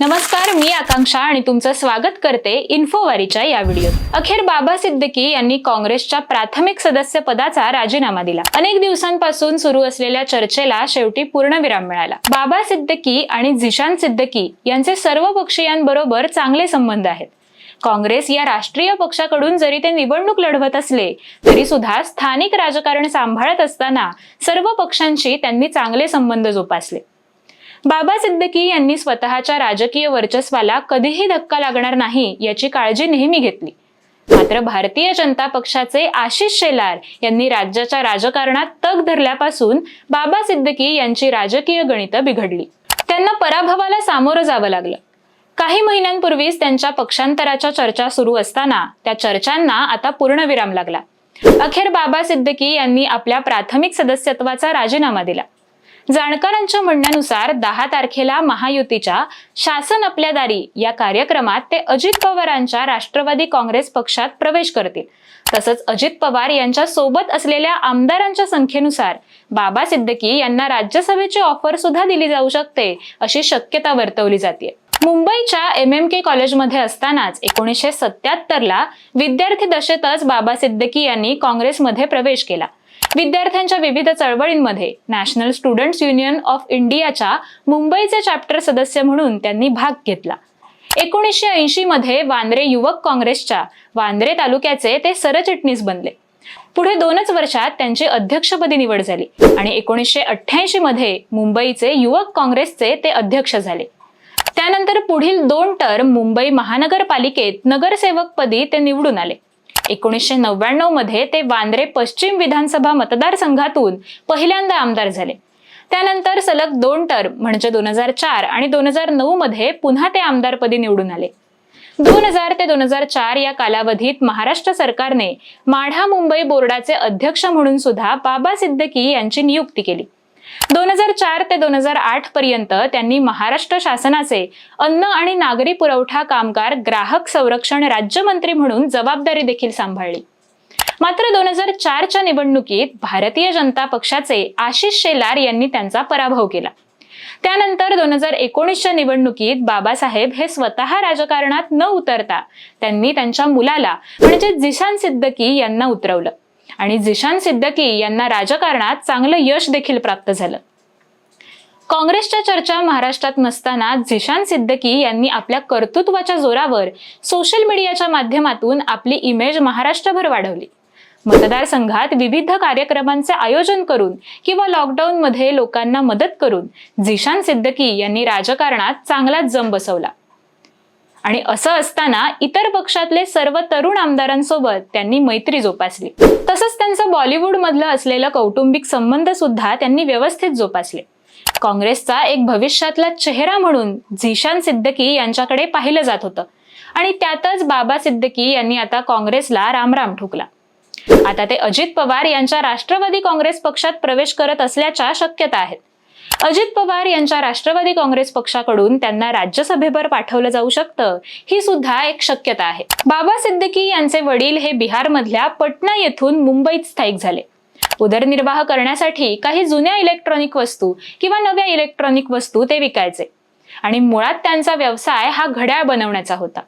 नमस्कार मी आकांक्षा आणि तुमचं स्वागत करते इन्फोवारीच्या या व्हिडिओत. अखेर बाबा सिद्दीकी यांनी काँग्रेसच्या प्राथमिक सदस्य पदाचा राजीनामा दिला. अनेक दिवसांपासून सुरू असलेल्या चर्चेला शेवटी पूर्णविराम मिळाला. बाबा सिद्दीकी आणि झिशान सिद्दीकी यांचे सर्व पक्षीयांबरोबर चांगले संबंध आहेत. काँग्रेस या राष्ट्रीय पक्षाकडून जरी ते निवडणूक लढवत असले तरी सुद्धा स्थानिक राजकारण सांभाळत असताना सर्व पक्षांशी त्यांनी चांगले संबंध जोपासले. बाबा सिद्दीकी यांनी स्वतःच्या राजकीय वर्चस्वाला कधीही धक्का लागणार नाही याची काळजी नेहमी घेतली. मात्र भारतीय जनता पक्षाचे आशिष शेलार यांनी राज्याच्या राजकारणात तग धरल्यापासून बाबा सिद्दीकी यांची राजकीय गणितं बिघडली. त्यांना पराभवाला सामोरं जावं लागलं. काही महिन्यांपूर्वीच त्यांच्या पक्षांतराच्या चर्चा सुरू असताना त्या चर्चांना आता पूर्णविराम लागला. अखेर बाबा सिद्दकी यांनी आपल्या प्राथमिक सदस्यत्वाचा राजीनामा दिला. जाणकारांच्या म्हणण्यानुसार दहा तारखेला महायुतीच्या शासन आपल्या दारी या कार्यक्रमात ते अजित पवारांच्या राष्ट्रवादी काँग्रेस पक्षात प्रवेश करतील. तसंच अजित पवार यांच्या सोबत असलेल्या आमदारांच्या संख्येनुसार बाबा सिद्दीकी यांना राज्यसभेची ऑफर सुद्धा दिली जाऊ शकते अशी शक्यता वर्तवली जाते. मुंबईच्या एम एम के कॉलेजमध्ये असतानाच एकोणीसशे सत्याहत्तरला विद्यार्थी दशेतच बाबा सिद्दकी यांनी काँग्रेसमध्ये प्रवेश केला. विद्यार्थ्यांच्या विविध चळवळींमध्ये नॅशनल स्टुडंट्स युनियन ऑफ इंडियाच्या मुंबईचे चॅप्टर सदस्य म्हणून त्यांनी भाग घेतला. एकोणीसशे ऐंशी मध्ये वांद्रे युवक काँग्रेसच्या वांद्रे तालुक्याचे ते सरचिटणीस बनले. पुढे दोनच वर्षात त्यांची अध्यक्षपदी निवड झाली आणि एकोणीसशे अठ्ठ्याऐंशी मध्ये मुंबईचे युवक काँग्रेसचे ते अध्यक्ष झाले. त्यानंतर पुढील दोन टर्म मुंबई महानगरपालिकेत नगरसेवकपदी ते निवडून आले. एकोणीसशे नव्याण्णवमध्ये ते वांद्रे पश्चिम विधानसभा मतदारसंघातून पहिल्यांदा आमदार झाले. त्यानंतर सलग दोन टर्म म्हणजे दोन हजार चार आणि दोन हजार नऊ मध्ये पुन्हा ते आमदारपदी निवडून आले. दोन हजार ते दोन हजार चार या कालावधीत महाराष्ट्र सरकारने माढा मुंबई बोर्डाचे अध्यक्ष म्हणून सुद्धा बाबा सिद्दकी यांची नियुक्ती केली. दोन हजार चार ते दोन हजार आठ पर्यंत त्यांनी महाराष्ट्र शासनाचे अन्न आणि नागरी पुरवठा कामगार ग्राहक संरक्षण राज्यमंत्री म्हणून जबाबदारी देखील सांभाळली. मात्र दोन हजार चारच्या निवडणुकीत भारतीय जनता पक्षाचे आशिष शेलार यांनी त्यांचा पराभव केला. त्यानंतर दोन हजार एकोणीसच्या निवडणुकीत बाबासाहेब हे स्वतः राजकारणात न उतरता त्यांनी त्यांच्या मुलाला म्हणजे जिशान सिद्दकी यांना उतरवलं. आणि जिशान सिद्दकी यांना राजकारणात चांगलं यश देखील प्राप्त झालं. काँग्रेसच्या चर्चा महाराष्ट्रात नसताना झिशान सिद्दकी यांनी आपल्या कर्तृत्वाच्या जोरावर सोशल मीडियाच्या माध्यमातून आपली इमेज महाराष्ट्रभर वाढवली. मतदारसंघात विविध कार्यक्रमांचे आयोजन करून किंवा लॉकडाऊनमध्ये लोकांना मदत करून झिशान सिद्दकी यांनी राजकारणात चांगलाच जम बसवला. आणि असं असताना इतर पक्षातले सर्व तरुण आमदारांसोबत त्यांनी मैत्री जोपासली. तसंच त्यांचं बॉलिवूड मधलं असलेलं कौटुंबिक संबंध सुद्धा त्यांनी व्यवस्थित जोपासले. काँग्रेसचा एक भविष्यातला चेहरा म्हणून झिशान सिद्दकी यांच्याकडे पाहिलं जात होतं. आणि त्यातच बाबा सिद्दकी यांनी आता काँग्रेसला रामराम ठोकला. आता ते अजित पवार यांच्या राष्ट्रवादी काँग्रेस पक्षात प्रवेश करत असल्याच्या शक्यता आहेत. अजित पवार यांच्या राष्ट्रवादी काँग्रेस पक्षाकडून त्यांना राज्यसभेवर पाठवलं जाऊ शकतं ही सुद्धा एक शक्यता आहे. बाबा सिद्दीकी यांचे वडील हे बिहारमधल्या पटना येथून मुंबईत स्थायिक झाले. उदरनिर्वाह करण्यासाठी काही जुन्या इलेक्ट्रॉनिक वस्तू किंवा नव्या इलेक्ट्रॉनिक वस्तू ते विकायचे. आणि मुळात त्यांचा व्यवसाय हा घड्याळ बनवण्याचा होता.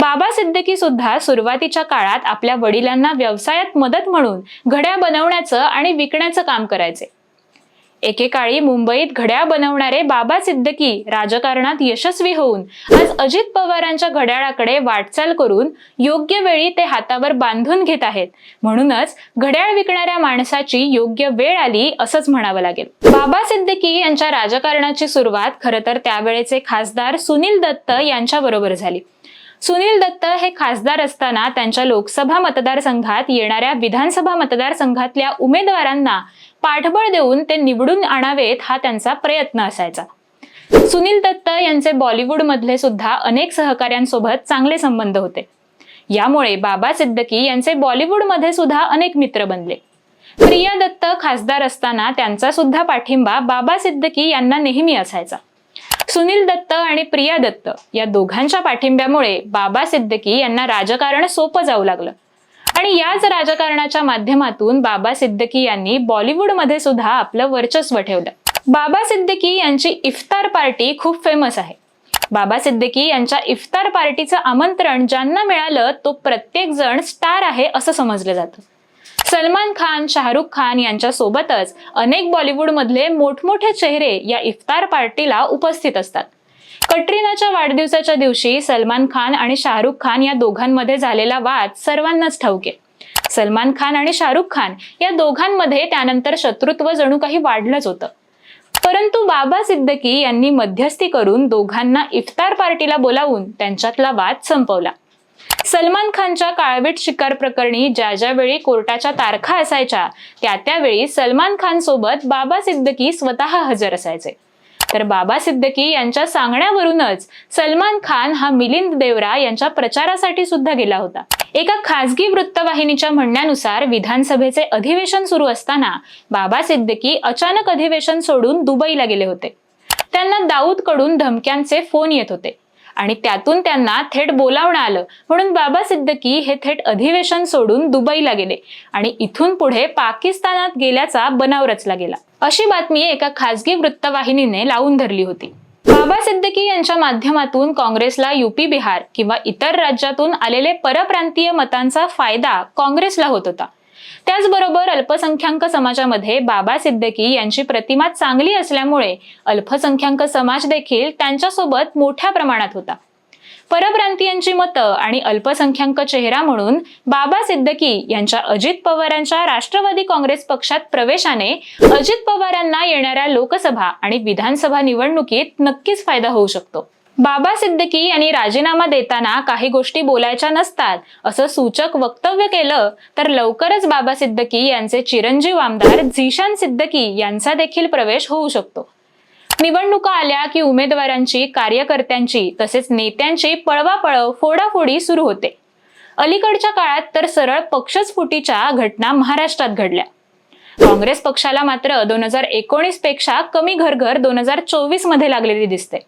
बाबा सिद्दीकी सुद्धा सुरुवातीच्या काळात आपल्या वडिलांना व्यवसायात मदत म्हणून घड्याळ बनवण्याचं आणि विकण्याचं काम करायचे. एकेकाळी मुंबईत घड्याळ बनवणारे बाबा सिद्दकी राजकारणात यशस्वी होऊन आज अजित पवारांच्या घड्याळाकडे वाटचाल करून योग्य वेळी ते हातावर बांधून घेत आहेत. म्हणूनच घड्याळ विकणाऱ्या माणसाची योग्य वेळ आली असंच म्हणावं लागेल. बाबा सिद्दकी यांच्या राजकारणाची सुरुवात खरं तर त्यावेळेचे खासदार सुनील दत्त यांच्याबरोबर झाली. सुनील दत्त हे खासदार असताना त्यांच्या लोकसभा मतदारसंघात येणाऱ्या विधानसभा मतदारसंघातल्या उमेदवारांना पाठबळ देऊन ते निवडून आणावेत हा त्यांचा प्रयत्न असायचा. सुनील दत्त यांचे बॉलिवूड मधले सुद्धा अनेक सहकाऱ्यांसोबत चांगले संबंध होते. यामुळे बाबा सिद्दकी यांचे बॉलिवूडमध्ये सुद्धा अनेक मित्र बनले. प्रिया दत्त खासदार असताना त्यांचा सुद्धा पाठिंबा बाबा सिद्दकी यांना नेहमी असायचा. सुनील दत्त आणि प्रिया दत्त या दोघांच्या पाठिंब्यामुळे बाबा सिद्दकी यांना राजकारण सोपं जाऊ लागलं. आणि याच राजकारणाच्या माध्यमातून बाबा सिद्दकी यांनी बॉलिवूडमध्ये सुद्धा आपलं वर्चस्व ठेवलं. बाबा सिद्दकी यांची इफ्तार पार्टी खूप फेमस आहे. बाबा सिद्दकी यांच्या इफ्तार पार्टीचं आमंत्रण ज्यांना मिळालं तो प्रत्येक जण स्टार आहे असं समजलं जातं. सलमान खान शाहरुख खान यांच्यासोबतच अनेक बॉलिवूडमधले मोठमोठे चेहरे या इफ्तार पार्टीला उपस्थित असतात. कटरीनाच्या वाढदिवसाच्या दिवशी सलमान खान आणि शाहरुख खान या दोघांमध्ये झालेला वाद सर्वांनाच ठाऊक आहे. सलमान खान आणि शाहरुख खान या दोघांमध्ये त्यानंतर शत्रुत्व जणू काही वाढलंच होतं. परंतु बाबा सिद्दकी यांनी मध्यस्थी करून दोघांना इफ्तार पार्टीला बोलावून त्यांच्यातला वाद संपवला. सलमान खानच्या काळवीट शिकार प्रकरणी ज्या ज्यावेळी कोर्टाच्या तारखा असायच्या त्या त्यावेळी सलमान खान सोबत बाबा सिद्दकी स्वतः हजर असायचे. तर बाबा सिद्दकी यांच्या सांगण्यावरूनच सलमान खान हा मिलिंद देवरा यांच्या प्रचारासाठी सुद्धा गेला होता. एका खासगी वृत्तवाहिनीच्या म्हणण्यानुसार विधानसभेचे अधिवेशन सुरू असताना बाबा सिद्दकी अचानक अधिवेशन सोडून दुबईला गेले होते. त्यांना दाऊदकडून धमक्यांचे फोन येत होते. आणि त्यातून त्यांना थेट बोलावणं आलं. म्हणून बाबा सिद्दकी हे थेट अधिवेशन सोडून दुबईला गेले आणि इथून पुढे पाकिस्तानात गेल्याचा बनाव रचला गेला. अशी बातमी एका खासगी वृत्तवाहिनीने लावून धरली होती. बाबा सिद्दकी यांच्या माध्यमातून काँग्रेसला युपी बिहार किंवा इतर राज्यातून आलेले परप्रांतीय मतांचा फायदा काँग्रेसला होत होता. त्याचबरोबर अल्पसंख्याक समाजामध्ये बाबा सिद्दीकी यांची प्रतिमा चांगली असल्यामुळे अल्पसंख्याक समाज देखील त्यांच्यासोबत मोठ्या प्रमाणात होता. परप्रांतीयांची मतं आणि अल्पसंख्याक चेहरा म्हणून बाबा सिद्दकी यांच्या अजित पवारांच्या राष्ट्रवादी काँग्रेस पक्षात प्रवेशाने अजित पवारांना येणाऱ्या लोकसभा आणि विधानसभा निवडणुकीत नक्कीच फायदा होऊ शकतो. बाबा सिद्दकी यांनी राजीनामा देताना काही गोष्टी बोलायच्या नसतात. असं सूचक वक्तव्य केलं तर लवकरच बाबा सिद्दकी यांचे चिरंजीव आमदार झिशान सिद्दकी यांचा देखील प्रवेश होऊ शकतो. निवडणुका आल्या की उमेदवारांची कार्यकर्त्यांची तसेच नेत्यांची पळवापळव फोडाफोडी सुरू होते. अलीकडच्या काळात तर सरळ पक्षस्फुटीच्या घटना महाराष्ट्रात घडल्या. काँग्रेस पक्षाला मात्र दोन हजार एकोणीसपेक्षा कमी घरघर दोन हजार चोवीसमध्ये लागलेली दिसते.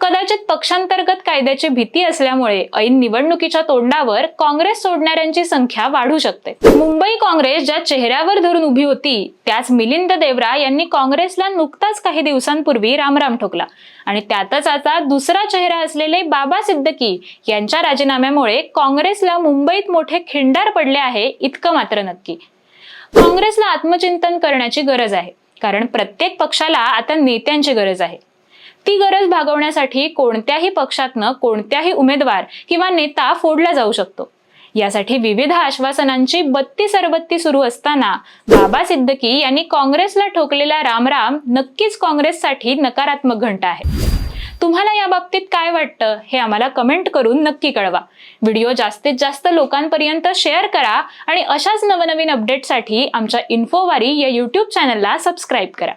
कदाचित पक्षांतर्गत कायद्याची भीती असल्यामुळे ऐन निवडणुकीच्या तोंडावर काँग्रेस सोडणाऱ्यांची संख्या वाढू शकते. मुंबई काँग्रेस ज्या चेहऱ्यावर धरून उभी होती त्याच मिलिंद देवरा यांनी काँग्रेसला नुकताच काही दिवसांपूर्वी रामराम ठोकला. आणि त्यातच आता दुसरा चेहरा असलेले बाबा सिद्दकी यांच्या राजीनाम्यामुळे काँग्रेसला मुंबईत मोठे खिंडार पडले आहे इतकं मात्र नक्की. काँग्रेसला आत्मचिंतन करण्याची गरज आहे कारण प्रत्येक पक्षाला आता नेत्यांची गरज आहे. ती गरज भागवण्यासाठी कोणत्याही पक्षातनं कोणत्याही उमेदवार किंवा नेता फोडला जाऊ शकतो. यासाठी विविध आश्वासनांची बत्ती सरबत्ती सुरू असताना बाबा सिद्दकी यांनी काँग्रेसला ठोकलेला रामराम नक्कीच काँग्रेससाठी नकारात्मक घंटा आहे. तुम्हाला या बाबतीत काय वाटतं हे आम्हाला कमेंट करून नक्की कळवा. व्हिडिओ जास्तीत जास्त लोकांपर्यंत शेअर करा आणि अशाच नवनवीन अपडेटसाठी आमच्या इन्फोवारी या यूट्यूब चॅनलला सबस्क्राईब करा.